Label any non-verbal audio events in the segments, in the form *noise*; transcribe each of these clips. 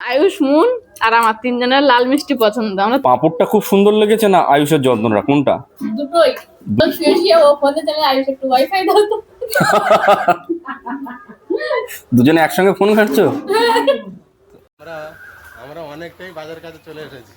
Ayush moon আর আমার তিনজনের লাল মিষ্টি পছন্দ। আমরা পাঁপড়টা খুব সুন্দর লেগেছে না? আয়ুষের যত্নটা কোনটা? দুটোই। শুয়ে শুয়ে ও ফোনে চলে আয়ুষ একটু ওয়াইফাই দাও তো। দুজনে একসঙ্গে ফোন ঘাটছো? আমরা আমরা অনেকটাই বাজার কাছে চলে এসেছি।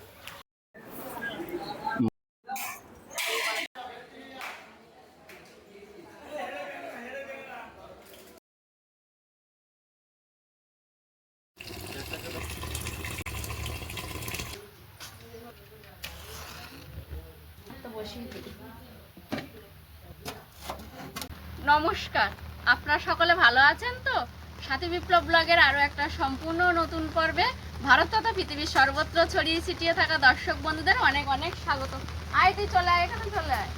নমস্কার। আপনারা সকলে ভালো আছেন তো? সাথী বিপ্লব ব্লগের আরও একটা সম্পূর্ণ নতুন পর্বে ভারত তথা পৃথিবীর সর্বত্র ছড়িয়ে ছিটিয়ে থাকা দর্শক বন্ধুদের অনেক অনেক স্বাগত। আয় তুই চলে আয়, এখানে চলে আয়।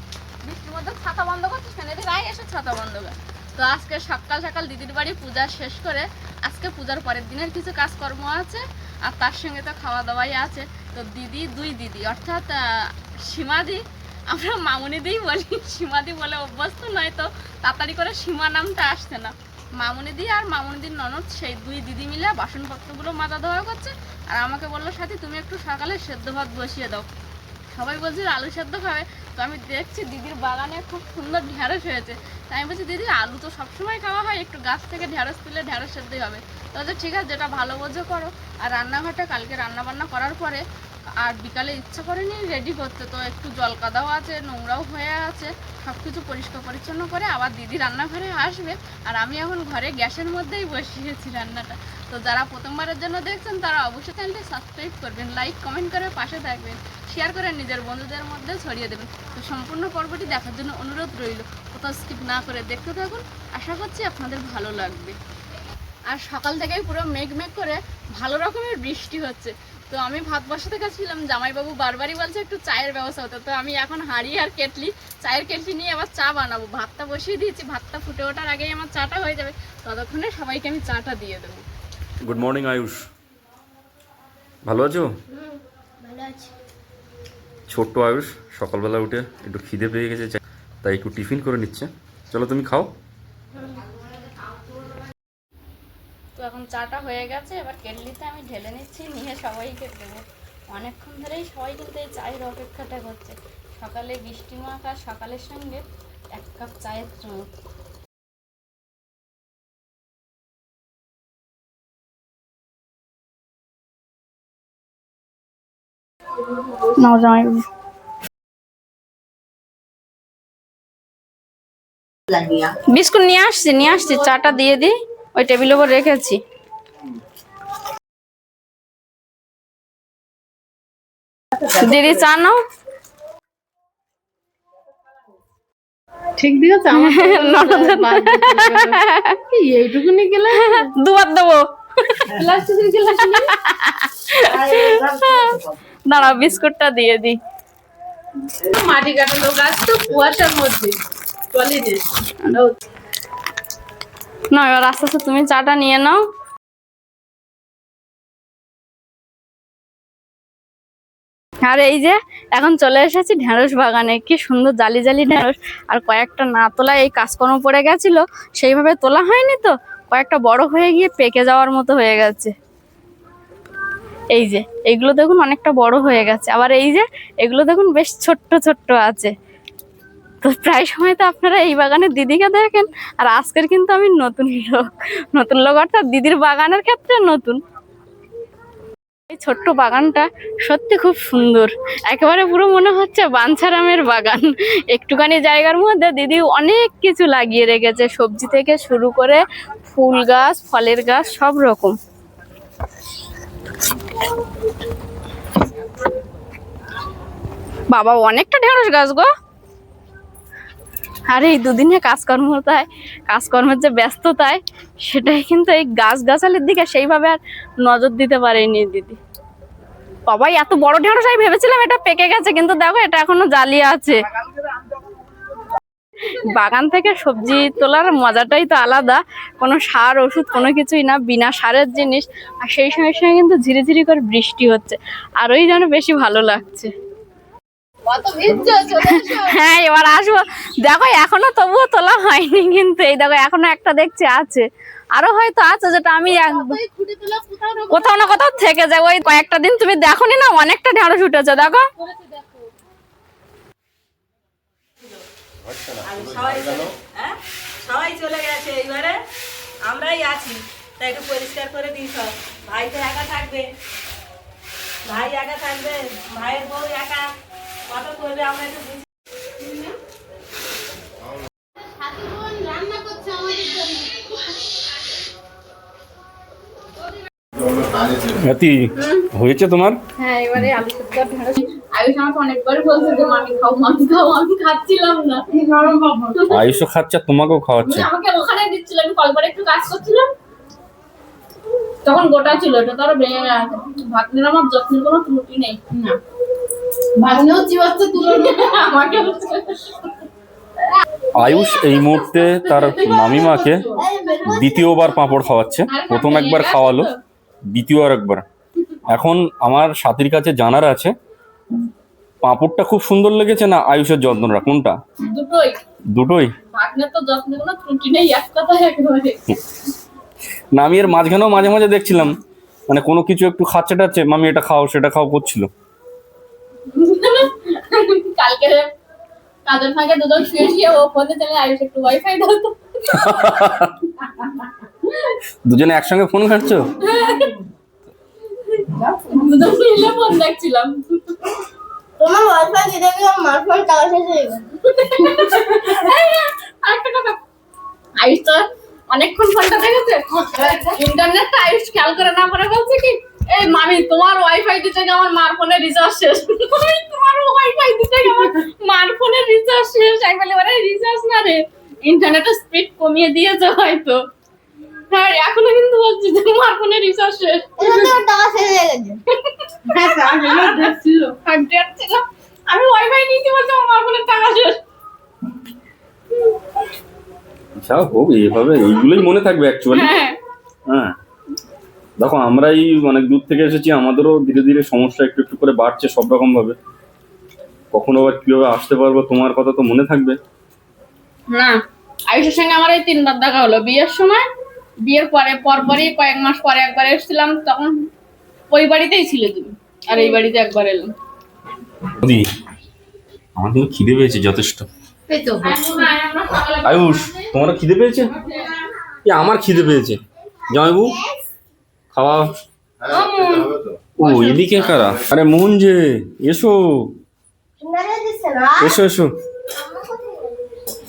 বৃষ্টির মধ্যে ছাতা বন্ধ করছিস কেন? এদিকে আয়, এসে ছাতা বন্ধ কর। তো আজকে সকাল সকাল দিদির বাড়ি পূজা শেষ করে আজকে পূজার পরের দিনের কিছু কাজকর্ম আছে আর তার সঙ্গে তো খাওয়া দাওয়াই আছে। তো দিদি, দুই দিদি, অর্থাৎ সীমাদি আমরা মামুনিদিই বলি, সীমাদি বলে অভ্যস্ত নয় তো, তাড়াতাড়ি করে সীমা নামটা আসছে না। মামুনিদি আর মামুনিদির ননদ সেই দুই দিদি মিলে বাসনপত্রগুলো মাজা ধোয়া করছে, আর আমাকে বলল, সাথী, তুমি একটু সকালে সেদ্ধ ভাত বসিয়ে দাও। সবাই বলছিল আলু সেদ্ধ খাবে? তো আমি দেখছি দিদির বাগানে খুব সুন্দর ঢ্যাঁড়স হয়েছে। তাই আমি বলছি, দিদি, আলু তো সবসময় খাওয়া হয়, একটু গাছ থেকে ঢ্যাঁড়স তুলে ঢ্যাঁড়স সেদ্ধই হবে। তো ঠিক আছে যেটা ভালো বোঝো করো। আর রান্নাঘরটা কালকে রান্না বান্না করার পরে আর বিকালে ইচ্ছা করেনি রেডি করতে। তো একটু জল কাদাও আছে, নোংরাও হয়ে আছে সব কিছু পরিষ্কার পরিচ্ছন্ন করে আবার দিদি রান্নাঘরে আসবে। আর আমি এখন ঘরে গ্যাসের মধ্যেই বসিয়েছি রান্নাটা। তো যারা প্রথমবারের জন্য দেখছেন, তারা অবশ্যই চ্যানেলটি সাবস্ক্রাইব করবেন লাইক কমেন্ট করে পাশে থাকবেন শেয়ার করে নিজের বন্ধুদের মধ্যে ছড়িয়ে দেবেন। তো সম্পূর্ণ পর্বটি দেখার জন্য অনুরোধ রইল, কোথাও স্কিপ না করে দেখতে থাকুন। আশা করছি আপনাদের ভালো লাগবে। আর সকাল থেকেই পুরো মেঘ মেঘ করে ভালো রকমের বৃষ্টি হচ্ছে। তো আমি ভাত বসাতে গেছিলাম জামাইবাবু বারবারই বলছে একটু চায়ের ব্যবস্থা হতো। তো আমি এখন হাঁড়ি আর কেটলি চায়ের কেটলি নিয়ে আবার চা বানাবো। ভাতটা বসিয়ে দিয়েছি ভাতটা ফুটে ওঠার আগেই আমার চাটা হয়ে যাবে। ততক্ষণে সবাইকে আমি চাটা দিয়ে দেবো। Good morning Ayush. ভালো আছো? ছোট্ট আয়ুষ সকালবেলা উঠে একটু খিদে পেয়ে গেছে চা- তাই একটু টিফিন করে নিচ্ছে। চলো তুমি খাও। তো এখন চাটা হয়ে গেছে এবার কেটলিতে আমি ঢেলে নিচ্ছি নিয়ে সবাইকে দেবো। অনেকক্ষণ ধরেই সবাই কিন্তু এই চায়ের অপেক্ষাটা করছে। সকালে বৃষ্টি মাখ আর সকালের সঙ্গে এক কাপ চায়ের চুমুক। নাও বিস্কুট নিয়ে আসছি নিয়ে আসছি চাটা দিয়ে দিই। ওই টেবিলের উপর রেখেছি। দিদি চা নাও। ঠিক দিয়েছে আমার *laughs* এইটুকুনি গেলে দুবার দেবো। প্লাস্টিকের গ্লাস দাঁড়াও বিস্কুটটা দিয়ে দিই। মাটি কাটানো গাছ তো কুয়াশার মধ্যে। চলে না, এবার আস্তে আস্তে তুমি চাটা নিয়ে নাও। আর এই যে, এখন চলে এসেছি ঢেঁড়স বাগানে। কি সুন্দর জালি জালি ঢেঁড়স আর কয়েকটা না তোলা এই কাজকর্ম পড়ে গেছিল, সেইভাবে তোলা হয়নি তো? কয়েকটা বড় হয়ে গিয়ে পেকে যাওয়ার মতো হয়ে গেছে। এই যে এইগুলো দেখুন অনেকটা বড় হয়ে গেছে। আবার এই যে, এগুলো দেখুন বেশ ছোট্ট ছোট্ট আছে। তো প্রায় সময় তো আপনারা এই বাগানের দিদিকে দেখেন। আর আজকের কিন্তু আমি নতুন লোক। নতুন লোক অর্থাৎ দিদির বাগানের ক্ষেত্রে নতুন। এই ছোট্ট বাগানটা সত্যি খুব সুন্দর। একেবারে পুরো মনে হচ্ছে বাঞ্ছারামের বাগান। একটুখানি জায়গার মধ্যে দিদি অনেক কিছু লাগিয়ে রেখেছে। সবজি থেকে শুরু করে ফুল গাছ, ফলের গাছ, সব রকম। বাবা, অনেকটা ঢেঁড়স গাছ গো। আর, এই দুদিনে কাজকর্মতায়, কাজকর্মের যে ব্যস্ততায়, সেটাই কিন্তু এই গাছ গাছালির দিকে সেইভাবে আর নজর দিতে পারেনি দিদি। বাবাই এত বড় ঢেঁড়স, আমি ভেবেছিলাম এটা পেকে গেছে, কিন্তু দেখো, এটা এখনও জালিয়ে আছে। বাগান থেকে সবজি তোলার মজাটাই তো আলাদা। কোনো সার, ওষুধ, কোনো কিছুই না, বিনা সারের জিনিস। আর সেই সময় সঙ্গে কিন্তু ঝিরি ঝিরি করে বৃষ্টি হচ্ছে। আরোই যেন বেশি ভালো লাগছে কত ভিজছো চলে এসো হ্যাঁ এবার আসব। দেখো এখনও তবুও তোলা হয়নি কিন্তু এই দেখো এখনও একটা দেখছি আছে। আরও হয়তো আছে যেটা আমি কোথাও না কোথাও থেকে যায়। ওই কয়েকটা দিন তুমি দেখোনি না অনেকটা ঢেঁড়স উঠেছে দেখো। সবাই হ্যাঁ? চলে গেছে এইবারে। আমরাই আছি। তাই একটু পরিষ্কার করে দিই সব। ভাই তো একা থাকবে। ভাই একা থাকবে ভাইয়ের বউ একা। কত করবে আমরা একটু বুঝি। হাতি হয়েছে তোমার? হ্যাঁ এবারে আলু সেদ্ধ ঢেঁড়স আয়ুষ আমাকে অনেকবার বলছে যে মামি খাও মামি খাও আমি খাচ্ছিলাম না। আয়ুষও খাচ্ছে তোমাকেও খাওয়াচ্ছে। আমাকে ওখানে দিচ্ছিল আমি একটু কাজ করছিলাম। তখন গোটা ছিল এটা তো আরও ভাগ্নের আমার যত্নের কোনো ত্রুটি নেই। না। চিবাচ্ছে আমাকে আয়ুষ এই মুহূর্তে তার মামিমাকে দ্বিতীয়বার পাঁপড় খাওয়াচ্ছে। প্রথম একবার খাওয়ালো দ্বিতীয় আর একবার। এখন আমার সাথীর কাছে জানার আছে পাঁপড়টা খুব সুন্দর লেগেছে না আয়ুষের যত্নটা কোনটা? দুটোই। দুটোই? না আমি এর মাঝখানেও মাঝে মাঝে দেখছিলাম মানে কোনো কিছু একটু খাচ্ছে টাচ্ছে মামি এটা খাও সেটা খাও করছিল। কালকে কাজের ফাঁকে দুজন শুয়ে শুয়ে ও ফোনে চলে আয়ুষ একটু ওয়াইফাই দাও তো। দুজনে একসঙ্গে ফোন ঘাটছো? দুজন ফোন দেখছিলাম তোমার ওয়াইফাই দিতে গিয়ে আমার ফোন টাকা শেষ হয়ে গেল আরেকটা কথা। আয়ুষ তো অনেকক্ষণ ফোনটা দেখেছে। ইন্টারনেটটা আয়ুষ খেয়াল করে না পরে বলছে কি? এই মামি তোমার ওয়াইফাই দিতে গিয়ে আমার মার ফোনে রিচার্জ শেষ। তোমার ওয়াইফাই দিতে গিয়ে আমার মার ফোনে রিচার্জ শেষ। আমি বলি ওরে রিচার্জ না রে। ইন্টারনেটের স্পিড কমিয়ে দিয়েছে হয়তো। হ্যাঁ এখনও কিন্তু বলছি যে মার ফোনে রিচার্জ শেষ। এবার তোমার টাকা শেষ হয়ে আমি ওয়াইফাই নিতে বলছি আমার মার ফোনের টাকা শেষ। যা হোক এইভাবে এইগুলোই মনে থাকবে অ্যাকচুয়ালি হ্যাঁ। হ্যাঁ। দেখো আমরাই অনেক দূর থেকে এসেছি আমাদেরও ধীরে ধীরে সমস্যা একটু একটু করে বাড়ছে সব রকম ভাবে কখনো আবার কীভাবে আসতে পারব তোমার কথা তো মনে থাকবে। না আয়ুষের সঙ্গে আমার এই তিনবার দেখা হলো। বিয়ের সময় বিয়ের পরে পরপরই কয়েক মাস পরে একবার এসেছিলাম তখন ওই বাড়িতেই ছিলে তুমি আর এই বাড়িতে একবার এলাম। দি আমার কিন্তু খিদে পেয়েছে যথেষ্ট। আয়ুষ তোমার খিদে পেয়েছে? আমার খিদে পেয়েছে। জামাইবু খাওয়া। ও, এদিকে কারা? আরে মোহন যে, এসো। এসো এসো।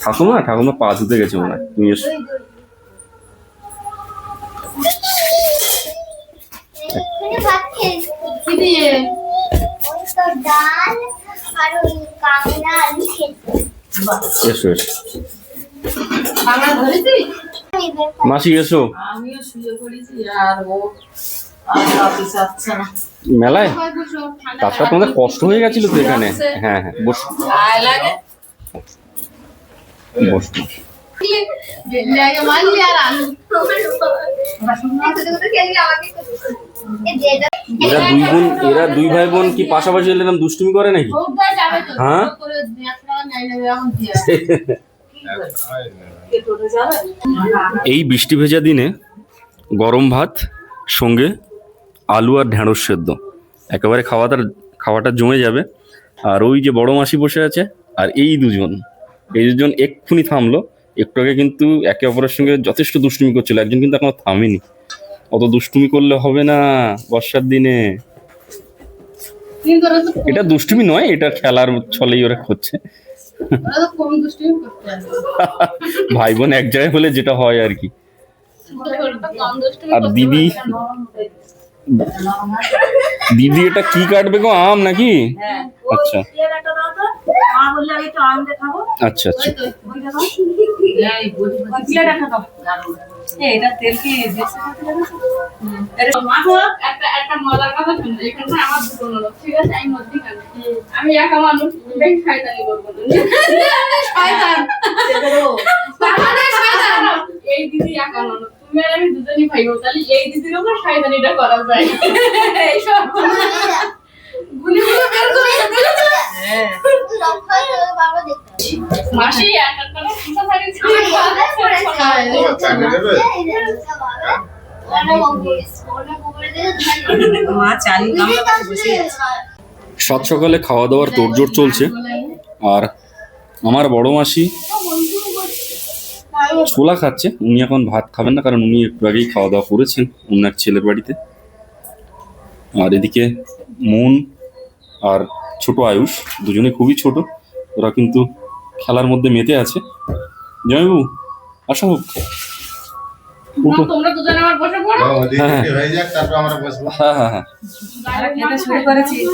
ঠাকুমা ঠাকুমা পা ধুতে গেছে মনে হয়। তুমি এসো। এসো এসো। মাসি এসো। আমিও শুয়ে পড়েছি আর ও আর অফিস আসছে না। মেলায়? তাছাড়া তোমাদের কষ্ট হয়ে গেছিল তো এখানে। হ্যাঁ হ্যাঁ বসো। বসো। এরা দুই বোন এরা দুই ভাই বোন কি পাশাপাশি এরকম দুষ্টুমি করে নাকি? তো হ্যাঁ? *laughs* এই বৃষ্টি ভেজা দিনে গরম ভাত, সঙ্গে আলু আর ঢেঁড়স সেদ্ধ। একেবারে খাওয়াটা খাওয়াটা জমে যাবে। আর ওই যে বড় মাসি বসে আছে, আর এই দুজন এই দুজন এক্ষুনি থামলো। একটু আগে কিন্তু একে অপরের সঙ্গে যথেষ্ট দুষ্টুমি করছিল, একজন কিন্তু এখনও থামেনি। অত দুষ্টুমি করলে হবে না বর্ষার দিনে। এটা দুষ্টুমি নয় এটা খেলার ছলেই ওরা করছে ভাই বোন এক জায়গায় হলে যেটা হয় আর কি। আর দিদি? দিদি এটা কি কাটবে গো আম নাকি? হ্যাঁ। আচ্ছা। আচ্ছা আচ্ছা। এটা তেল কি একটা একটা মজার কথা এখানে আমার দুটো ননদ ঠিক আছে আমি মধ্যিখানে আমি একা মানুষ বেশ শয়তানি করব শয়তান। এই দিদি একা ননদ তুমি আর আমি দুজনই ভাই তাহলে এই দিদির উপর শয়তানিটা করা যায়। এইসব গুলি গুলো বের করে হ্যাঁ সব বাবা দেখতে মাসি একটা করে পিঠা থাকি আমার বাবা করে খায়। তোমার চাকরি দেবে? এই যে একটা বাবা, ওটা বকুড়ি, ওটা বকুড়ি দিয়ে ধান। মা চালি গামলা পাশে বসে আছে সাত সকালে খাওয়া দাওয়ার তোড়জোড় চলছে। আর আমার বড় মাসি ছোলা খাচ্ছে। উনি এখন ভাত খাবেন না কারণ উনি একটু আগেই খাওয়া দাওয়া করেছেন অন্য এক ছেলের বাড়িতে। আর এদিকে মন আর ছোট আয়ুষ দুজনে খুবই ছোট। ওরা কিন্তু খেলার মধ্যে মেতে আছে। জয়বাবু আসো। হোক তোমরা দুজনে আমার বসে পড়ো। তো ওদিক হ্যাঁ। হয়ে। যাক তারপর আমরা বসবো। হ্যাঁ হ্যাঁ হ্যাঁ।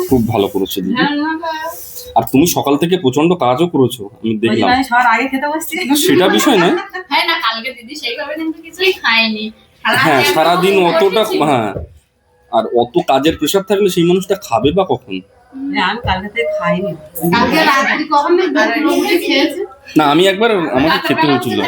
খুব ভালো করেছ দিদি। আর তুমি সকাল থেকে প্রচণ্ড কাজও করেছ আমি দেখলাম। আমি সবার আগে খেতে বসছি। সেটা বিষয় নয়। হ্যাঁ না কালকে দিদি সেইভাবে কিন্তু কিছুই খায়নি। সারাদিন হ্যাঁ সারাদিন অতটা হ্যাঁ। আর অত কাজের প্রেশার থাকলে সেই মানুষটা খাবে বা কখন? না আমি একবার আমাকে খেতে হয়েছিল।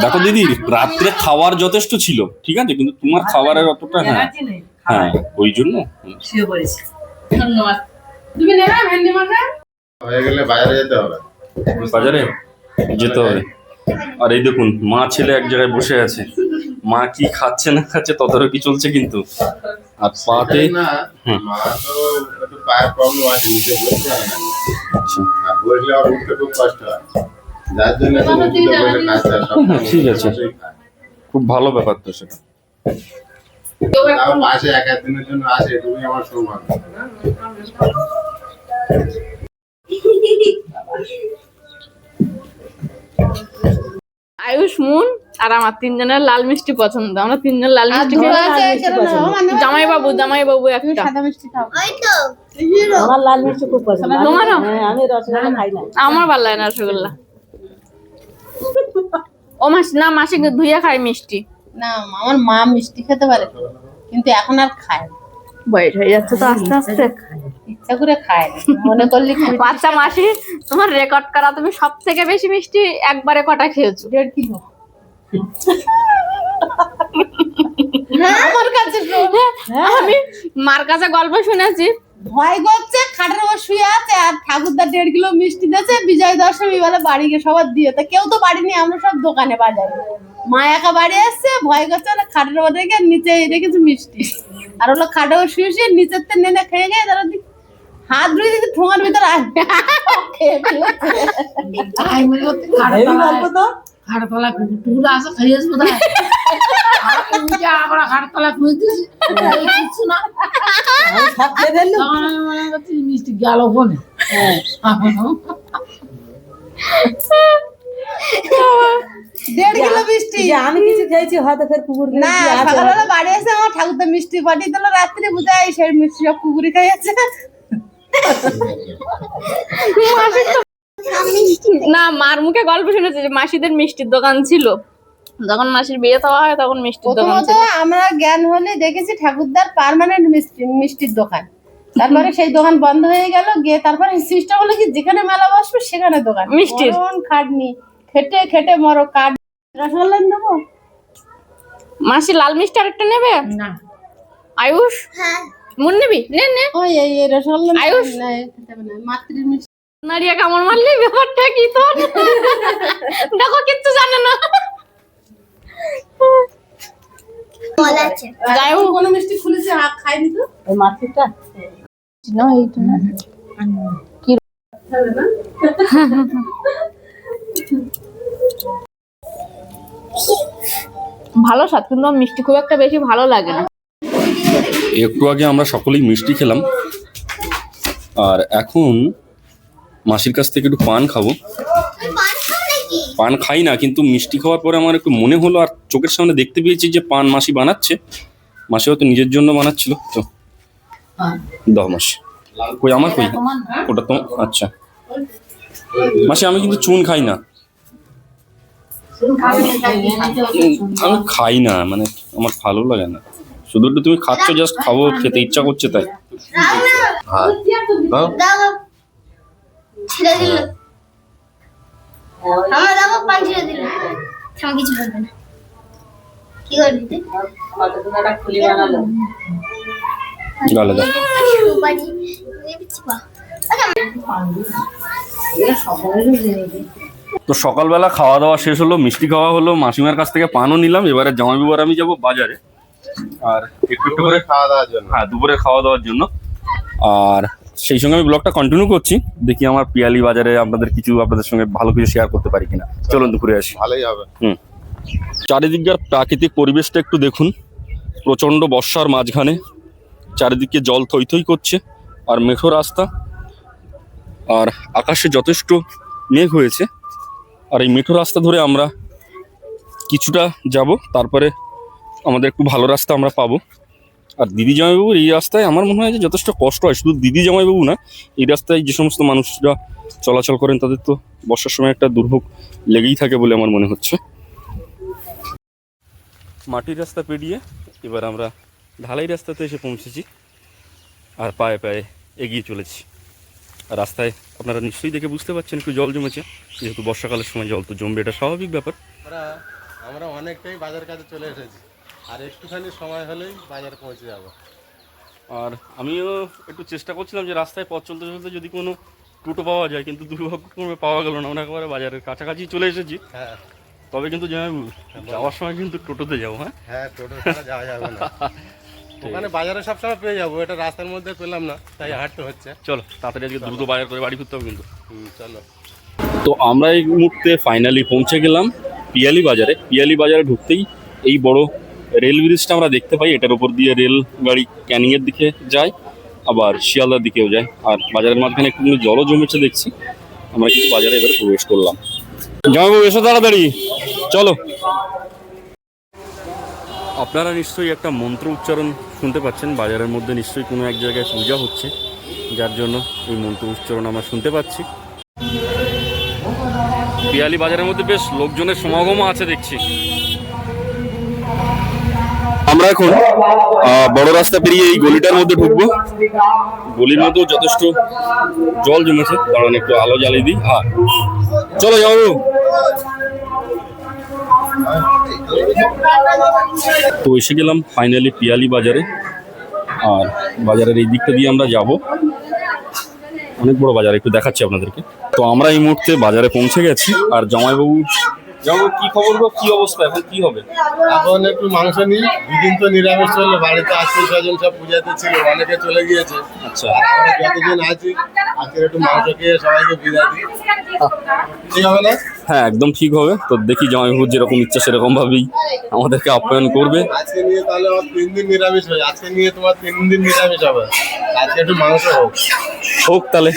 দেখো দিদি রাত্রে খাওয়ার যথেষ্ট ছিল ঠিক আছে? কিন্তু তোমার খাবারের অতটা হ্যাঁ। হ্যাঁ ওই জন্য। ধন্যবাদ। তুমি নেবে ভেন্ডি মাখা? হয়ে গেলে বাজারে যেতে হবে। বাজারে? যেতে হবে। আর এই দেখুন মা ছেলে এক জায়গায় বসে আছে মা কি খাচ্ছে না খাচ্ছে তদারকি চলছে কিন্তু আর পাতে হয় আচ্ছা হয় ঠিক আছে। খুব ভালো ব্যাপার তো সেটা এক এক দিনের জন্য আসে তুমি আমার সৌভাগ্য আয়ুষ মুন আর আমার তিনজনের লাল মিষ্টি পছন্দ। আমরা তিনজন লাল মিষ্টি জামাই বাবু জামাই বাবু একটা। ওই তো। হিরো। আমার লাল মিষ্টি খুব পছন্দ। তোমারও? হ্যাঁ আমি রসগোল্লা খাই না। আমার ভালো লাগে না রসগোল্লা। ও মাস না মাসি ধুইয়া খায় মিষ্টি। না আমার মা মিষ্টি খেতে পারে কিন্তু এখন আর খায় না। বয়স হয়ে যাচ্ছে তো আস্তে আস্তে। ইচ্ছা করে খায়। মনে করলে। বাচ্চা *laughs* মাসি তোমার রেকর্ড করা তুমি সব থেকে বেশি মিষ্টি একবারে কটা খেয়েছো? দেড় কিলো। আমার কাছে আমি মার কাছে গল্প শুনেছি। ভয় করছে খাটের উপর শুয়ে আছে আর ঠাকুরদা দেড় কিলো মিষ্টি দিয়েছে বিজয় দশমী বেলা বাড়ি গিয়ে সবার দিয়ে। তা কেউ তো বাড়ি নেই আমরা সব দোকানে বাজারে। মা একা বাড়ি আসছে ভয় করছে ওরা খাটের উপর রেখে নিচে রেখেছে মিষ্টি। আর ওগুলো খাটের উপর শুয়ে শুয়ে নিচের তে নেনে খেয়ে গিয়ে তারা হাত ধুয়ে দিতে ঠোঙার ভিতরে আ- খেয়ে ফেলেছে। হেভি গল্প তো। খাড়তলা টুকুরা আছে খাইয়েছ বোধ হয় পূজা আমরা খাড়তলা খুঁজতেছি কিছু না। মনে মিষ্টি গেল ফোনে। দেড় কিলো মিষ্টি। আমি কিছু খেয়েছি হয়তো ফের কুকুর না সকালবেলা বাড়ি এসে আমার ঠাকুরদা মিষ্টি পাঠিয়ে দিল রাত্রে বুঝাই সেই মিষ্টি সব কুকুরি খাইয়েছে। না মার মুখে গল্প শুনেছি যে মাসিদের মিষ্টির দোকান ছিল। যখন মাসির বিয়ে দেওয়া হয় তখন মিষ্টির দোকান ছিল। আমরা জ্ঞান হলে দেখেছি ঠাকুরদার পার্মানেন্ট মিষ্টি মিষ্টির দোকান। তারপরে সেই দোকান বন্ধ হয়ে গেল গিয়ে তারপরে সিস্টেম হলো কি যেখানে মেলা বসবে সেখানে দোকান। মিষ্টির। খাটনি। খেটে খেটে মরো কাঠ রসগোল্লা দেবো? মাসি লাল মিষ্টি আরেকটা নেবে? না। আয়ুষ? হ্যাঁ। মুন নিবি? নে নে। ওই এই এই রসগোল্লা আয়ুষ। না, মাতৃ মিষ্টি। নারিয়া কামড় মারলি? ব্যাপারটা কি তোর? দেখো কিচ্ছু জানে না। বল আছে। যাই হোক কোনো মিষ্টি খুলেছে আ, খাইনি তো। ওই মাছিটা না এইটা না? ভালো স্বাদ কিন্তু আমার মিষ্টি খুব একটা বেশি ভালো লাগে না। একটু আগে আমরা সকলেই মিষ্টি খেলাম। আর এখন মাসির কাছ থেকে একটু পান খাব। পান খাও নাকি? পান খাই না কিন্তু মিষ্টি খাওয়ার পরে আমার একটু মনে হলো আর চোখের সামনে দেখতে পেয়েছি যে পান মাসি বানাচ্ছে। মাসি হয়তো নিজের জন্য বানাচ্ছিল তো দাও মাসি। কই আমার কই? ওটা তো আচ্ছা। মাসি আমি কিন্তু চুন খাই না। আমি খাই না মানে আমার ভালো লাগে না। শুধু একটু তুমি খাচ্ছ জাস্ট খাব খেতে ইচ্ছা করছে তাই। কিছু না। কি করবি গালে দাও। তো সকালবেলা খাওয়া দাওয়া শেষ হলো মিষ্টি খাওয়া হলো মাসিমার কাছ থেকে পানও নিলাম এবারে জামাইবাবু আর আমি যাব বাজারে। আর একটু একটু করে খাওয়া দাওয়ার জন্য। হ্যাঁ দুপুরে খাওয়া দাওয়ার জন্য। আর সেই সঙ্গে আমি ব্লগটা কন্টিনিউ করছি দেখি আমার পিয়ালি বাজারে আপনাদের কিছু আপনাদের সঙ্গে ভালো কিছু শেয়ার করতে পারি কিনা। চলুন দুপুরে আসি। ভালোই হবে। হুম। চারিদিককার প্রাকৃতিক পরিবেশটা একটু দেখুন প্রচণ্ড বর্ষার মাঝখানে চারিদিকে জল থই থই করছে আর মেঘো রাস্তা আর আকাশে যথেষ্ট মেঘ হয়েছে। আর এই মেঠো রাস্তা ধরে আমরা কিছুটা যাব, তারপরে আমাদের একটু ভালো রাস্তা আমরা পাবো। আর দিদি জামাইবাবুর এই রাস্তায় আমার মনে হয় যে যথেষ্ট কষ্ট হয়, শুধু দিদি জামাইবাবু না, এই রাস্তায় যে সমস্ত মানুষরা চলাচল করেন, তাদের তো বর্ষার সময় একটা দুর্ভোগ লেগেই থাকে বলে আমার মনে হচ্ছে। মাটির রাস্তা পেরিয়ে এবার আমরা ঢালাই রাস্তাতে এসে পৌঁছেছি, আর পায়ে পায়ে এগিয়ে চলেছি। রাস্তায় আপনারা নিশ্চয়ই দেখে বুঝতে পারছেন একটু জল জমেছে। যেহেতু বর্ষাকালের সময় জল তো জমবে এটা স্বাভাবিক ব্যাপার। আমরা অনেকটাই বাজার কাজে চলে এসেছি। আর একটুখানি সময় হলেই বাজার পৌঁছে যাব। আর আমিও একটু চেষ্টা করছিলাম যে রাস্তায় পথ চলতে চলতে যদি কোনো টোটো পাওয়া যায় কিন্তু দুর্ভাগ্যক্রমে পাওয়া গেল না। আমরা একেবারে বাজারের কাছাকাছি চলে এসেছি। হ্যাঁ। তবে কিন্তু যাওয়ার সময় কিন্তু টোটোতে যাব হ্যাঁ? হ্যাঁ টোটো যাওয়া যাবে না। *laughs* ওখানে বাজারে সবসময় পেয়ে যাব এটা রাস্তার মধ্যে পেলাম না তাই হাঁটতে হচ্ছে। চলো তাড়াতাড়ি আজকে দ্রুত বাজার করে বাড়ি ফিরতে হবে কিন্তু চলো। তো আমরা এই মুহূর্তে ফাইনালি পৌঁছে গেলাম পিয়ালি বাজারে। পিয়ালি বাজারে ঢুকতেই এই বড় রেল ব্রিজটা আমরা দেখতে পাই এটার উপর দিয়ে রেল গাড়ি ক্যানিংয়ের দিকে যায় আবার শিয়ালদার দিকেও যায়। আর বাজারের মাঝখানে একটু জলও জমেছে দেখছি। আমরা কিন্তু বাজারে এবারে প্রবেশ করলাম। জামাইবাবু এসো তাড়াতাড়ি। চলো। আপনারা নিশ্চয়ই একটা মন্ত্র উচ্চারণ শুনতে পাচ্ছেন, বাজারের মধ্যে নিশ্চয়ই কোনো এক জায়গায় পূজা হচ্ছে, যার জন্য এই মন্ত্র উচ্চারণ আমরা শুনতে পাচ্ছি। পিয়ালি বাজারের মধ্যে বেশ লোকজনের সমাগমও আছে দেখছি। আমরা এখন বড় রাস্তা পেরিয়ে এই গলিটার মধ্যে ঢুকবো। গলির মধ্যেও যথেষ্ট জল জমেছে কারণ একটু, আলো জ্বালিয়ে দিই। হ্যাঁ। চলো যাব তো এসে গেলাম ফাইনালি পিয়ালি বাজারে। আর বাজারের এই দিকটা দিয়ে আমরা যাব। অনেক বড় বাজার, একটু দেখাচ্ছি আপনাদেরকে। তো আমরা এই মুহূর্তে বাজারে পৌঁছে গেছি, আর জামাইবাবু জামাইবাবু কি খবর গো? কি অবস্থা? এখন কি হবে? এখন একটু মাংস নিই। দুদিন তো নিরামিষ চলল বাড়িতে আত্মীয় স্বজন সব পূজাতে ছিল অনেকে চলে গিয়েছে। আচ্ছা। আমরা যতদিন আছি আজকে একটু মাংস খেয়ে সবাইকে বিদায় দিই। ঠিক হবে না? হ্যাঁ একদম ঠিক হবে। তো দেখি জামাইবাবুর যেরকম ইচ্ছা সেরকম ভাবেই আমাদেরকে আপ্যায়ন করবে। আজকে নিয়ে তাহলে আমার তিন দিন নিরামিষ হয় আজকে নিয়ে তোমার তিন দিন নিরামিষ হবে। আজকে একটু মাংস হোক। হোক তাহলে।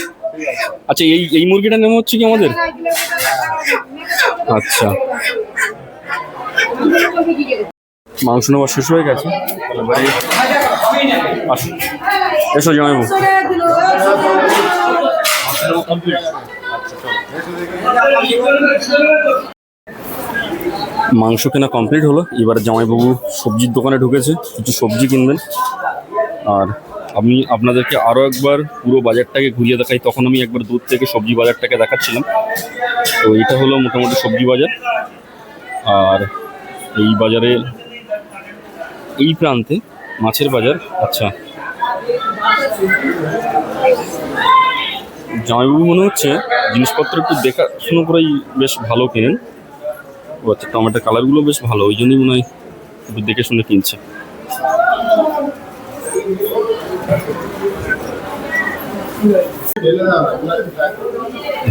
আচ্ছা এই এই মুরগিটার নাম হচ্ছে কি আমাদের? আচ্ছা। মাংস নেওয়া শেষ হয়ে গেছে। এসো জামাইবু। মাংস কেনা কমপ্লিট হলো। এবার জামাইবাবু সবজির দোকানে ঢুকেছে। কিছু সবজি কিনবেন। আর আমি আপনাদেরকে আরও একবার পুরো বাজারটাকে ঘুরিয়ে দেখাই। তখন আমি একবার দূর থেকে সবজি বাজারটাকে দেখাচ্ছিলাম। তো এটা হলো মোটামুটি সবজি বাজার। আর এই বাজারে এই প্রান্তে মাছের বাজার। আচ্ছা। জামাইবাবু মনে হচ্ছে জিনিসপত্র একটু দেখাশুনো করেই বেশ ভালো কেনেন। ও আচ্ছা টমেটোর কালারগুলো বেশ ভালো, ওই জন্যই মনে হয় একটু দেখে শুনে কিনছে।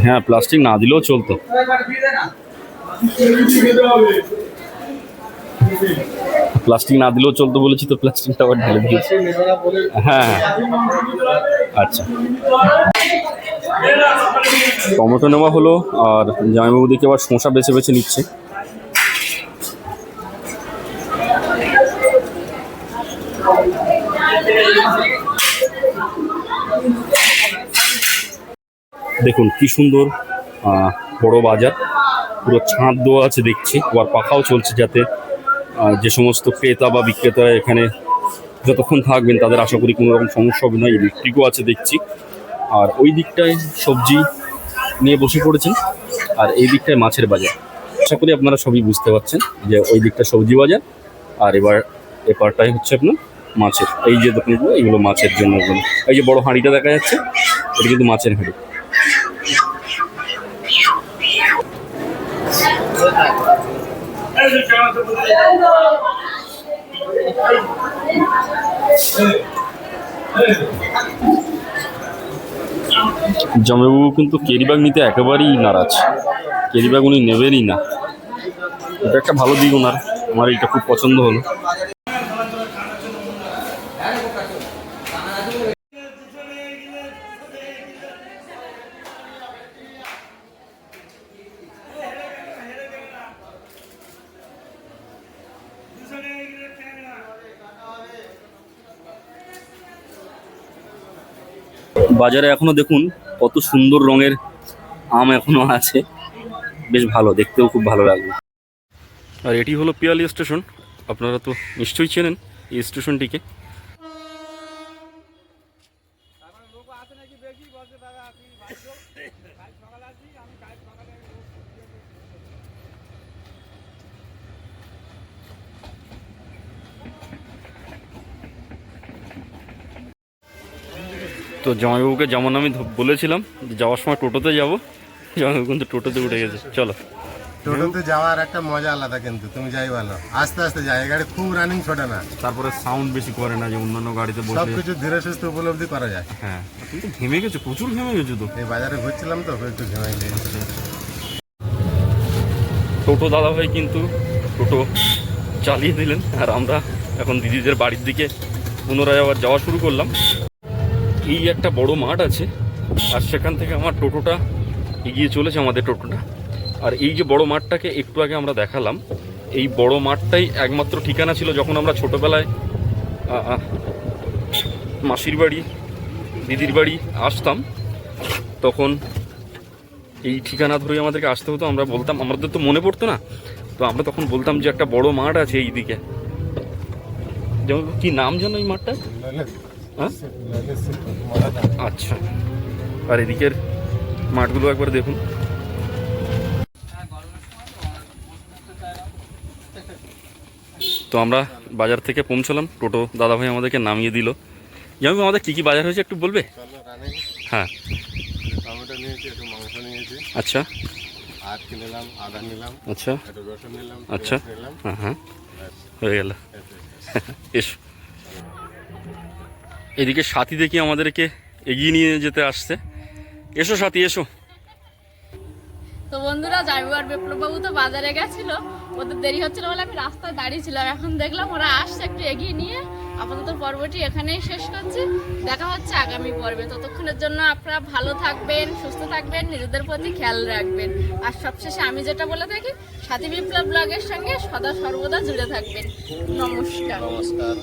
হ্যাঁ প্লাস্টিক না দিলেও চলতো। প্লাস্টিক না দিলেও চলতো বলেছি তো প্লাস্টিকটা আবার ঢেলে দিয়েছি। হ্যাঁ হ্যাঁ। আচ্ছা। টমেটো নেওয়া হলো, আর জামাইবাবু দেখে আবার শসা বেছে বেছে নিচ্ছে। দেখুন কি সুন্দর বড় বাজার। পুরো ছাদ দেওয়া আছে দেখছি। আবার পাখাও চলছে যাতে যে সমস্ত ক্রেতা বা বিক্রেতা এখানে যতক্ষণ থাকবেন তাদের আশা করি কোনো রকম সমস্যা হবে না। ইলেকট্রিকও আছে দেখছি। আর ওই দিকটায় সবজি নিয়ে বসে পড়েছেন। আর এই দিকটায় মাছের বাজার। আশা করি আপনারা সবই বুঝতে পারছেন যে ওই দিকটা সবজি বাজার। আর এবার এপারটাই হচ্ছে আপনার মাছের। এই যে দোকানগুলো, এগুলো মাছের জন্য। এই যে বড় হাঁড়িটা দেখা যাচ্ছে, এটা কিন্তু মাছের হাঁড়ি। জমেবাবু কিন্তু কেরিবাগ নিতে একেবারেই নারাজ। কেরিবাগ উনি নেবেনই না। এটা একটা ভালো দিক ওনার। আমার এটা খুব পছন্দ হলো। বাজারে এখনও দেখুন কত সুন্দর রঙের আম এখনও আছে। বেশ ভালো, দেখতেও খুব ভালো লাগবে আর এটি হলো পিয়ালি স্টেশন। আপনারা তো নিশ্চয়ই চেনেন এই স্টেশনটিকে। তো জামাইবাবুকে যেমন আমি বলেছিলাম যে যাওয়ার সময় টোটোতে যাব জামাইবাবু কিন্তু টোটোতে উঠে গেছে। চলো। টোটোতে যাওয়ার একটা মজা আলাদা কিন্তু তুমি যাই ভালো আস্তে আস্তে যাই গাড়ি খুব রানিং ছোটে না। তারপরে সাউন্ড বেশি করে না যে অন্যান্য গাড়িতে বসে। সবকিছু ধীরে সুস্থ উপলব্ধি করা যায়। হ্যাঁ তুমি তো ঘেমে গেছো প্রচুর ঘেমে গেছো তো। এই বাজারে ঘুরছিলাম তো একটু ঘেমে গিয়েছি টোটো দাদাভাই কিন্তু টোটো চালিয়ে দিলেন আর আমরা এখন দিদিদের বাড়ির দিকে পুনরায় আবার যাওয়া শুরু করলাম। এই একটা বড় মাঠ আছে, আর সেখান থেকে আমার টোটোটা এগিয়ে চলেছে আমাদের টোটোটা। আর এই যে বড় মাঠটাকে একটু আগে আমরা দেখালাম, এই বড় মাঠটাই একমাত্র ঠিকানা ছিল যখন আমরা ছোটোবেলায় মাসির বাড়ি, দিদির বাড়ি আসতাম। তখন এই ঠিকানা ধরে আমাদেরকে আসতে হতো, আমরা বলতাম, আমাদের তো মনে পড়তো না, তো আমরা তখন বলতাম যে একটা বড় মাঠ আছে এই দিকে যেমন কি নাম জানো এই মাঠটা আচ্ছা। আর এদিকের মাঠগুলো একবার দেখুন। তো আমরা বাজার থেকে পৌঁছলাম। টোটো দাদাভাই আমাদেরকে নামিয়ে দিল। যেমন আমাদের কী কী বাজার হয়েছে একটু বলবে? হ্যাঁ। আচ্ছা। আচ্ছা। আচ্ছা। নিলাম হ্যাঁ। হ্যাঁ হয়ে। গেল এসো। এদিকে সাথী দেখি আমাদেরকে এগিয়ে নিয়ে যেতে আসছে। এসো সাথী এসো। তো বন্ধুরা জাইবু আর বিপ্লববাবু তো বাজারে গেছিল। ওদের দেরি হচ্ছিল বলে আমি রাস্তায় দাঁড়িয়েছিলাম। এখন দেখলাম ওরা আসছে একটু এগিয়ে নিয়ে। আপাতত পর্বটি এখানেই শেষ করছি। দেখা হচ্ছে আগামী পর্বে। ততক্ষণের জন্য আপনারা ভালো থাকবেন সুস্থ থাকবেন নিজেদের প্রতি খেয়াল রাখবেন। আর সবশেষে আমি যেটা বলে থাকি সাথী বিপ্লব ব্লগের সঙ্গে সদা সর্বদা জুড়ে থাকবেন। নমস্কার। নমস্কার।